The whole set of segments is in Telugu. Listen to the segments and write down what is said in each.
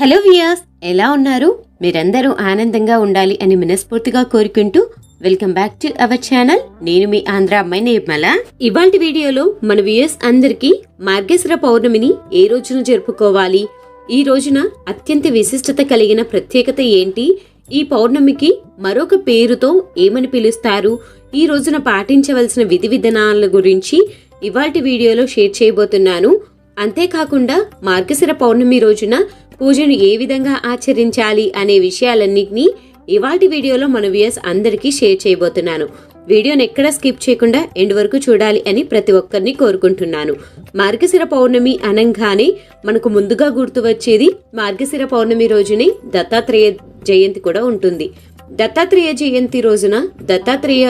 హలో వియాస్ ఎలా ఉన్నారు? మీరందరూ ఆనందంగా ఉండాలి అని మనస్ఫూర్తిగా కోరుకుంటూ welcome back to our channel. నేను మీ ఆంధ్ర అమ్మాయి నిర్మల. ఇవాళ వీడియోలో మన వియర్స్ అందరికీ మార్గశిర పౌర్ణమిని ఏ రోజున జరుపుకోవాలి? ఈ రోజున అత్యంత విశిష్టత కలిగిన ప్రత్యేకత ఏంటి? ఈ పౌర్ణమికి మరొక పేరుతో ఏమని పిలుస్తారు? ఈ రోజున పాటించవలసిన విధి విధానాల గురించి ఇవాల్టి వీడియోలో షేర్ చేయబోతున్నాను. అంతేకాకుండా మార్గశిర పౌర్ణమి రోజున పూజను ఏ విధంగా ఆచరించాలి అనే విషయాలన్నింటినీ ఇవాటి వీడియోలో మన వ్యూయర్స్ అందరికీ షేర్ చేయబోతున్నాను. వీడియోని ఎక్కడా స్కిప్ చేయకుండా ఎండ్ వరకు చూడాలి అని ప్రతి ఒక్కరిని కోరుకుంటున్నాను. మార్గశిర పౌర్ణమి అనంగానే మనకు ముందుగా గుర్తు వచ్చేది మార్గశిర పౌర్ణమి రోజునే దత్తాత్రేయ జయంతి కూడా ఉంటుంది. దత్తాత్రేయ జయంతి రోజున దత్తాత్రేయ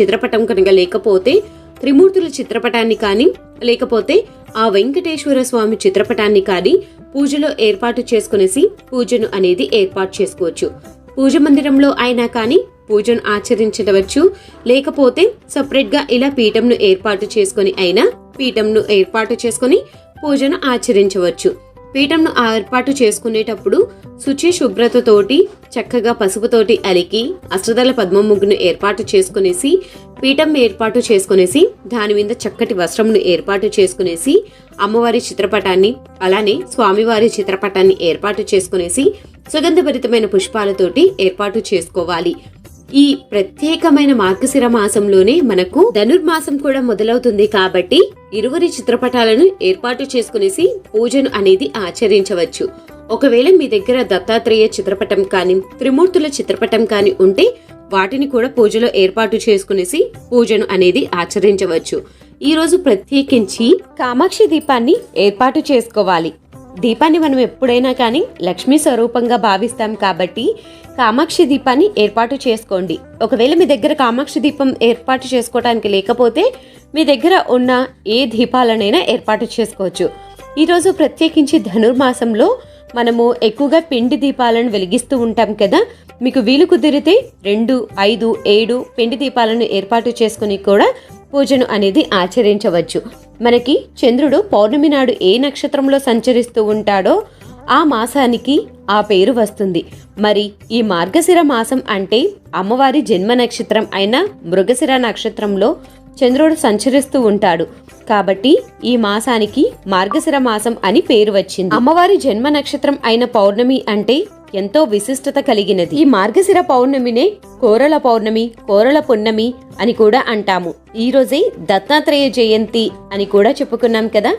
చిత్రపటం కనుక లేకపోతే త్రిమూర్తుల చిత్రపటాన్ని కానీ లేకపోతే ఆ వెంకటేశ్వర స్వామి చిత్రపటాన్ని కానీ పూజలో ఏర్పాటు చేసుకునేసి పూజను అనేది ఏర్పాటు చేసుకోవచ్చు. పూజ మందిరంలో అయినా కానీ పూజను ఆచరించవచ్చు. లేకపోతే సపరేట్గా ఇలా పీఠంను ఏర్పాటు చేసుకొని అయినా పీఠంను ఏర్పాటు చేసుకొని పూజను ఆచరించవచ్చు. పీఠంను ఏర్పాటు చేసుకునేటప్పుడు శుచి శుభ్రతతోటి చక్కగా పసుపుతోటి అలికి అష్టదళ పద్మ ముగ్గును ఏర్పాటు చేసుకునేసి పీఠం ఏర్పాటు చేసుకునేసి దాని మీద చక్కటి వస్త్రమును ఏర్పాటు చేసుకునేసి అమ్మవారి చిత్రపటాన్ని అలానే స్వామివారి చిత్రపటాన్ని ఏర్పాటు చేసుకునేసి సుగంధభరితమైన పుష్పాలతోటి ఏర్పాటు చేసుకోవాలి. ఈ ప్రత్యేకమైన మార్గశిర మాసంలోనే మనకు ధనుర్మాసం కూడా మొదలవుతుంది కాబట్టి ఇరువురి చిత్రపటాలను ఏర్పాటు చేసుకునేసి పూజను అనేది ఆచరించవచ్చు. ఒకవేళ మీ దగ్గర దత్తాత్రేయ చిత్రపటం కానీ త్రిమూర్తుల చిత్రపటం కానీ ఉంటే వాటిని కూడా పూజలో ఏర్పాటు చేసుకునేసి పూజను అనేది ఆచరించవచ్చు. ఈరోజు ప్రత్యేకించి కామాక్షి దీపాన్ని ఏర్పాటు చేసుకోవాలి. దీపాన్ని మనం ఎప్పుడైనా కానీ లక్ష్మీ స్వరూపంగా భావిస్తాం కాబట్టి కామాక్షి దీపాన్ని ఏర్పాటు చేసుకోండి. ఒకవేళ మీ దగ్గర కామాక్షి దీపం ఏర్పాటు చేసుకోవడానికి లేకపోతే మీ దగ్గర ఉన్న ఏ దీపాలనైనా ఏర్పాటు చేసుకోవచ్చు. ఈరోజు ప్రత్యేకించి ధనుర్మాసంలో మనము ఎక్కువగా పిండి దీపాలను వెలిగిస్తూ ఉంటాం కదా. మీకు వీలు కుదిరితే రెండు ఐదు ఏడు పిండి దీపాలను ఏర్పాటు చేసుకుని కూడా పూజను అనేది ఆచరించవచ్చు. మనకి చంద్రుడు పౌర్ణమి నాడు ఏ నక్షత్రంలో సంచరిస్తూ ఉంటాడో ఆ మాసానికి ఆ పేరు వస్తుంది. మరి ఈ మార్గశిర మాసం అంటే అమ్మవారి జన్మ నక్షత్రం అయిన మృగశిర నక్షత్రంలో చంద్రుడు సంచరిస్తూ ఉంటాడు. కాబట్టి ఈ మాసానికి మార్గశిర మాసం అని పేరు వచ్చింది. అమ్మవారి జన్మ నక్షత్రం అయిన పౌర్ణమి అంటే ఎంతో విశిష్టత కలిగినది. ఈ మార్గశిర పౌర్ణమినే కోరల పౌర్ణమి కోరల పున్నమి అని కూడా అంటాము. ఈ రోజే దత్తాత్రేయ జయంతి అని కూడా చెప్పుకున్నాం కదా.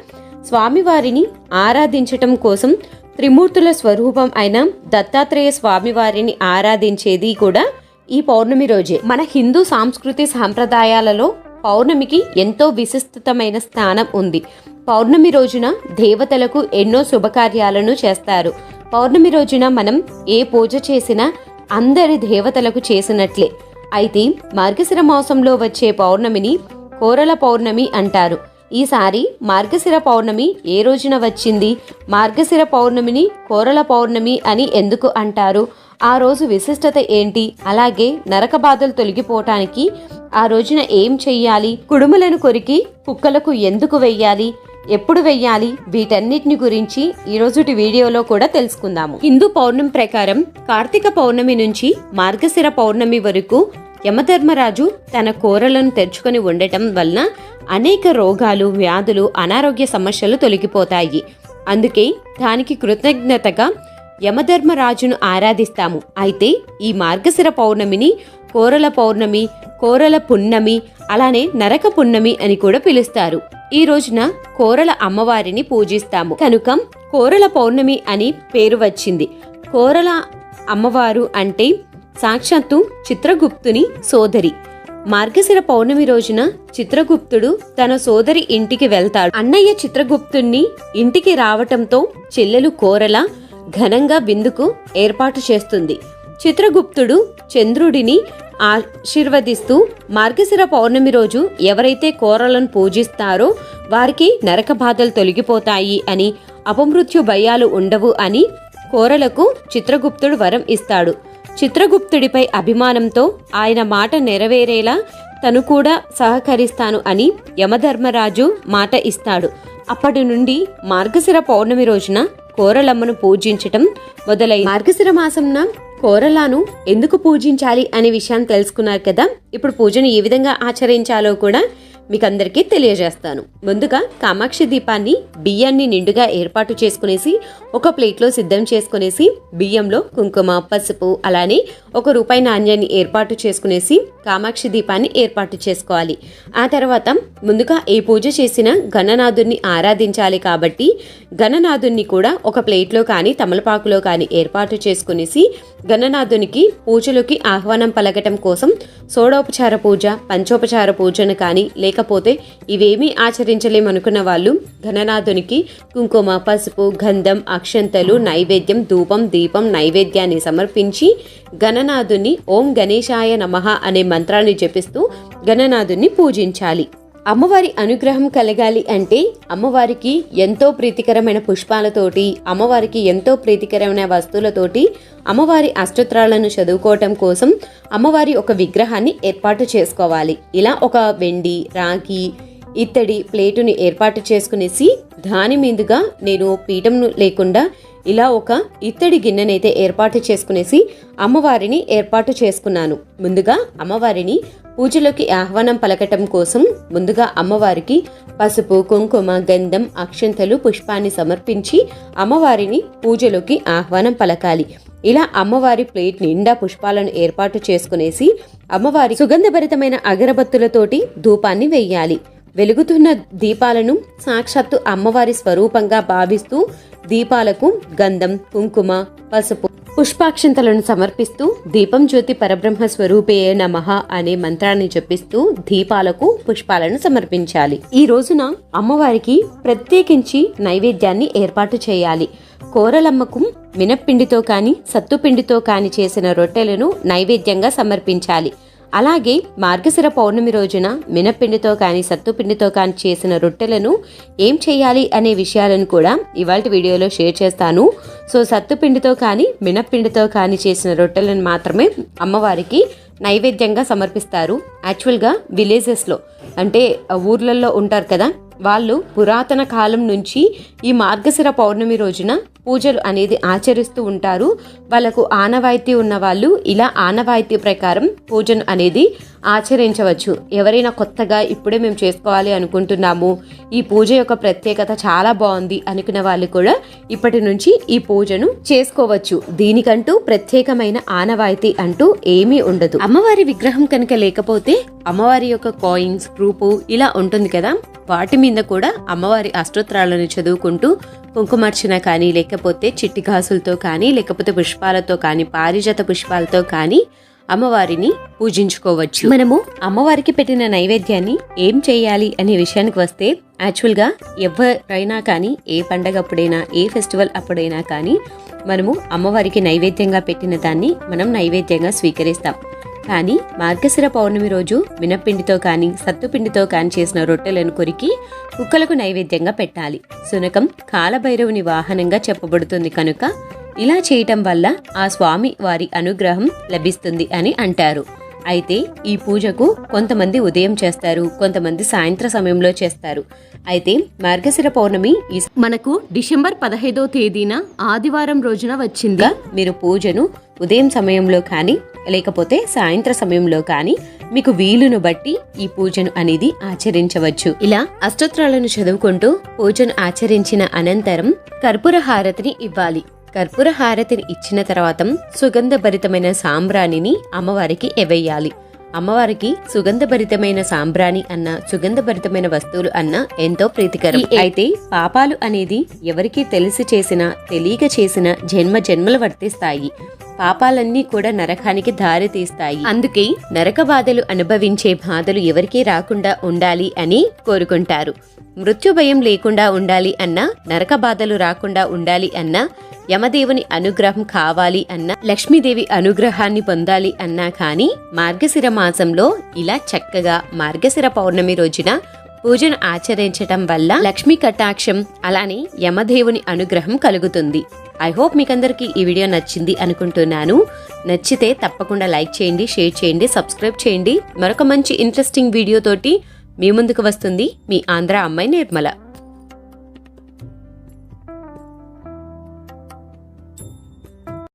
స్వామివారిని ఆరాధించటం కోసం త్రిమూర్తుల స్వరూపం అయిన దత్తాత్రేయ స్వామివారిని ఆరాధించేది కూడా ఈ పౌర్ణమి రోజే. మన హిందూ సాంస్కృతి సాంప్రదాయాలలో పౌర్ణమికి ఎంతో విశిష్టమైన స్థానం ఉంది. పౌర్ణమి రోజున దేవతలకు ఎన్నో శుభకార్యాలను చేస్తారు. పౌర్ణమి రోజున మనం ఏ పూజ చేసినా అందరి దేవతలకు చేసినట్లే. అయితే మార్గశిర మాసంలో వచ్చే పౌర్ణమిని కోరల పౌర్ణమి అంటారు. ఈసారి మార్గశిర పౌర్ణమి ఏ రోజున వచ్చింది? మార్గశిర పౌర్ణమిని కోరల పౌర్ణమి అని ఎందుకు అంటారు? ఆ రోజు విశిష్టత ఏంటి? అలాగే నరక బాధలు తొలగిపోవటానికి ఆ రోజున ఏం చెయ్యాలి? కుడుములను కొరికి కుక్కలకు ఎందుకు వెయ్యాలి? ఎప్పుడు వెయ్యాలి? వీటన్నిటిని గురించి ఈ రోజుటి వీడియోలో కూడా తెలుసుకుందాము. హిందూ పౌర్ణమి ప్రకారం కార్తీక పౌర్ణమి నుంచి మార్గశిర పౌర్ణమి వరకు యమధర్మరాజు తన కోరలను తెరుచుకొని ఉండటం వలన అనేక రోగాలు వ్యాధులు అనారోగ్య సమస్యలు తొలగిపోతాయి. అందుకే దానికి కృతజ్ఞతగా యమధర్మరాజును ఆరాధిస్తాము. అయితే ఈ మార్గశిర పౌర్ణమిని కోరల పౌర్ణమి కోరల పున్నమి అలానే నరక పున్నమి అని కూడా పిలుస్తారు. ఈ రోజున కోరల అమ్మవారిని పూజిస్తాము. కనుక కోరల పౌర్ణమి అని పేరు వచ్చింది. కోరల అమ్మవారు అంటే సాక్షాత్తు చిత్రగుప్తుని సోదరి. మార్గశిర పౌర్ణమి రోజున చిత్రగుప్తుడు తన సోదరి ఇంటికి వెళ్తాడు. అన్నయ్య చిత్రగుప్తుణ్ణి ఇంటికి రావటంతో చెల్లెలు కోరల ఘనంగా విందుకు ఏర్పాటు చేస్తుంది. చిత్రగుప్తుడు చంద్రుడిని ఆశీర్వదిస్తూ మార్గశిర పౌర్ణమి రోజు ఎవరైతే కోరలను పూజిస్తారో వారికి నరక బాధలు తొలగిపోతాయి అని అపమృత్యు భయాలు ఉండవు అని కోరలకు చిత్రగుప్తుడు వరం ఇస్తాడు. చిత్రగుప్తుడిపై అభిమానంతో ఆయన మాట నెరవేరేలా తను కూడా సహకరిస్తాను అని యమధర్మరాజు మాట ఇస్తాడు. అప్పటి నుండి మార్గశిర పౌర్ణమి రోజున కోరలమ్మను పూజించటం మొదలై మార్గశిర మాసంన కోరలాను ఎందుకు పూజించాలి అనే విషయాన్ని తెలుసుకున్నారు కదా. ఇప్పుడు పూజను ఏ విధంగా ఆచరించాలో కూడా మీకు అందరికీ తెలియజేస్తాను. ముందుగా కామాక్షి దీపాన్ని బియ్యాన్ని నిండుగా ఏర్పాటు చేసుకునేసి ఒక ప్లేట్లో సిద్ధం చేసుకునేసి బియ్యంలో కుంకుమ పసుపు అలానే ఒక రూపాయి నాణ్యాన్ని ఏర్పాటు చేసుకునేసి కామాక్షి దీపాన్ని ఏర్పాటు చేసుకోవాలి. ఆ తర్వాత ముందుగా ఏ పూజ చేసినా గణనాథుణ్ణి ఆరాధించాలి కాబట్టి గణనాథుణ్ణి కూడా ఒక ప్లేట్లో కానీ తమలపాకులో కానీ ఏర్పాటు చేసుకునేసి గణనాథునికి పూజలోకి ఆహ్వానం పలకటం కోసం షోడోపచార పూజ పంచోపచార పూజను కానీ లేకపోతే ఇవేమీ ఆచరించలేమనుకున్న వాళ్ళు గణనాథునికి కుంకుమ పసుపు గంధం అక్షంతలు నైవేద్యం ధూపం దీపం నైవేద్యాన్ని సమర్పించి గణనాథుని ఓం గణేశాయ నమః అనే మంత్రాన్ని జపిస్తూ గణనాథుని పూజించాలి. అమ్మవారి అనుగ్రహం కలగాలి అంటే అమ్మవారికి ఎంతో ప్రీతికరమైన పుష్పాలతోటి అమ్మవారికి ఎంతో ప్రీతికరమైన వస్తువులతోటి అమ్మవారి అష్టోత్రాలను చదువుకోవటం కోసం అమ్మవారి ఒక విగ్రహాన్ని ఏర్పాటు చేసుకోవాలి. ఇలా ఒక వెండి రాగి ఇత్తడి ప్లేటుని ఏర్పాటు చేసుకునేసి దాని మీదుగా నేను పీఠంను లేకుండా ఇలా ఒక ఇత్తడి గిన్నెనైతే ఏర్పాటు చేసుకునేసి అమ్మవారిని ఏర్పాటు చేసుకున్నాను. ముందుగా అమ్మవారిని పూజలోకి ఆహ్వానం పలకటం కోసం ముందుగా అమ్మవారికి పసుపు కుంకుమ గంధం అక్షంతలు పుష్పాన్ని సమర్పించి అమ్మవారిని పూజలోకి ఆహ్వానం పలకాలి. ఇలా అమ్మవారి ప్లేట్ నిండా పుష్పాలను ఏర్పాటు చేసుకునేసి అమ్మవారి సుగంధభరితమైన అగరబత్తులతోటి ధూపాన్ని వెయ్యాలి వెలుగుతున్న దీపాలను సాక్షాత్తు అమ్మవారి స్వరూపంగా భావిస్తూ దీపాలకు గంధం కుంకుమ పసుపు పుష్పాక్షంతలను సమర్పిస్తూ దీపం జ్యోతి పరబ్రహ్మ స్వరూపే నమః అనే మంత్రాన్ని జపిస్తూ దీపాలకు పుష్పాలను సమర్పించాలి. ఈ రోజున అమ్మవారికి ప్రత్యేకించి నైవేద్యాన్ని ఏర్పాటు చేయాలి. కోరలమ్మకు మినప్పిండితో కానీ సత్తుపిండితో కానీ చేసిన రొట్టెలను నైవేద్యంగా సమర్పించాలి. అలాగే మార్గశిర పౌర్ణమి రోజున మినప్పిండితో కానీ సత్తుపిండితో కానీ చేసిన రొట్టెలను ఏం చేయాలి అనే విషయాలను కూడా ఇవాళ వీడియోలో షేర్ చేస్తాను. సో సత్తుపిండితో కానీ మినప్పిండితో కానీ చేసిన రొట్టెలను మాత్రమే అమ్మవారికి నైవేద్యంగా సమర్పిస్తారు. యాక్చువల్గా విలేజెస్లో అంటే ఊర్లలో ఉంటారు కదా వాళ్ళు పురాతన కాలం నుంచి ఈ మార్గశిర పౌర్ణమి రోజున పూజలు అనేది ఆచరిస్తూ ఉంటారు. వాళ్ళకు ఆనవాయితీ ఉన్న వాళ్ళు ఇలా ఆనవాయితీ ప్రకారం పూజను అనేది ఆచరించవచ్చు. ఎవరైనా కొత్తగా ఇప్పుడే మేము చేసుకోవాలి అనుకుంటున్నాము. ఈ పూజ యొక్క ప్రత్యేకత చాలా బాగుంది అనుకున్న వాళ్ళు కూడా ఇప్పటి నుంచి ఈ పూజను చేసుకోవచ్చు. దీనికంటూ ప్రత్యేకమైన ఆనవాయితీ అంటూ ఏమీ ఉండదు. అమ్మవారి విగ్రహం కనుక లేకపోతే అమ్మవారి యొక్క కాయిన్స్ రూపు ఇలా ఉంటుంది కదా. వాటి మీద కూడా అమ్మవారి అష్టోత్తరాలను చదువుకుంటూ కుంకుమార్చన కానీ లేక లేకపోతే చిట్టి గాసులతో కానీ లేకపోతే పుష్పాలతో కానీ పారిజాత పుష్పాలతో కానీ అమ్మవారిని పూజించుకోవచ్చు. మనము అమ్మవారికి పెట్టిన నైవేద్యాన్ని ఏం చేయాలి అనే విషయానికి వస్తే యాక్చువల్గా ఎవరైనా కానీ ఏ పండగ అప్పుడైనా ఏ ఫెస్టివల్ అప్పుడైనా కానీ మనము అమ్మవారికి నైవేద్యంగా పెట్టిన దాన్ని మనం నైవేద్యంగా స్వీకరిస్తాం. కానీ మార్గశిర పౌర్ణమి రోజు మినప్పిండితో కానీ సత్తుపిండితో కానీ చేసిన రొట్టెలను కొరికి కుక్కలకు నైవేద్యంగా పెట్టాలి. సునకం కాలభైరవుని వాహనంగా చెప్పబడుతుంది కనుక ఇలా చేయటం వల్ల ఆ స్వామి వారి అనుగ్రహం లభిస్తుంది అని అంటారు. అయితే ఈ పూజకు కొంతమంది ఉదయం చేస్తారు కొంతమంది సాయంత్ర సమయంలో చేస్తారు. అయితే మార్గశిర పౌర్ణమి మనకు డిసెంబర్ పదహైదో తేదీన ఆదివారం రోజున వచ్చిందిగా మీరు పూజను ఉదయం సమయంలో కానీ లేకపోతే సాయంత్ర సమయంలో కానీ మీకు వీలును బట్టి ఈ పూజను అనేది ఆచరించవచ్చు. ఇలా అష్టోత్రాలను చదువుకుంటూ పూజను ఆచరించిన అనంతరం కర్పూర హారతిని ఇవ్వాలి. కర్పూర హారతిని ఇచ్చిన తర్వాత సుగంధభరితమైన సాంబ్రాణిని అమ్మవారికి ఎవేయాలి. అమ్మవారికి సుగంధభరితమైన సాంబ్రాణి అన్న సుగంధభరితమైన వస్తువులు అన్న ఎంతో ప్రీతికరం. అయితే పాపాలు అనేది ఎవరికి తెలిసి చేసినా తెలియక చేసిన జన్మ జన్మలు వర్తిస్తాయి. పాపాలన్నీ కూడా నరకానికి దారి తీస్తాయి. అందుకే నరక బాధలు అనుభవించే బాధలు ఎవరికీ రాకుండా ఉండాలి అని కోరుకుంటారు. మృత్యు భయం లేకుండా ఉండాలి అన్నా నరక బాధలు రాకుండా ఉండాలి అన్నా యమదేవుని అనుగ్రహం కావాలి అన్నా లక్ష్మీదేవి అనుగ్రహాన్ని పొందాలి అన్నా కానీ మార్గశిర మాసంలో ఇలా చక్కగా మార్గశిర పౌర్ణమి రోజున పూజను ఆచరించటం వల్ల లక్ష్మీ కటాక్షం అలానే యమదేవుని అనుగ్రహం కలుగుతుంది. ఐ హోప్ మీకందరికీ ఈ వీడియో నచ్చింది అనుకుంటున్నాను. నచ్చితే తప్పకుండా లైక్ చేయండి షేర్ చేయండి సబ్స్క్రైబ్ చేయండి. మరొక మంచి ఇంట్రెస్టింగ్ వీడియోతోటి మీ ముందుకు వస్తుంది మీ ఆంధ్ర అమ్మాయి నిర్మల.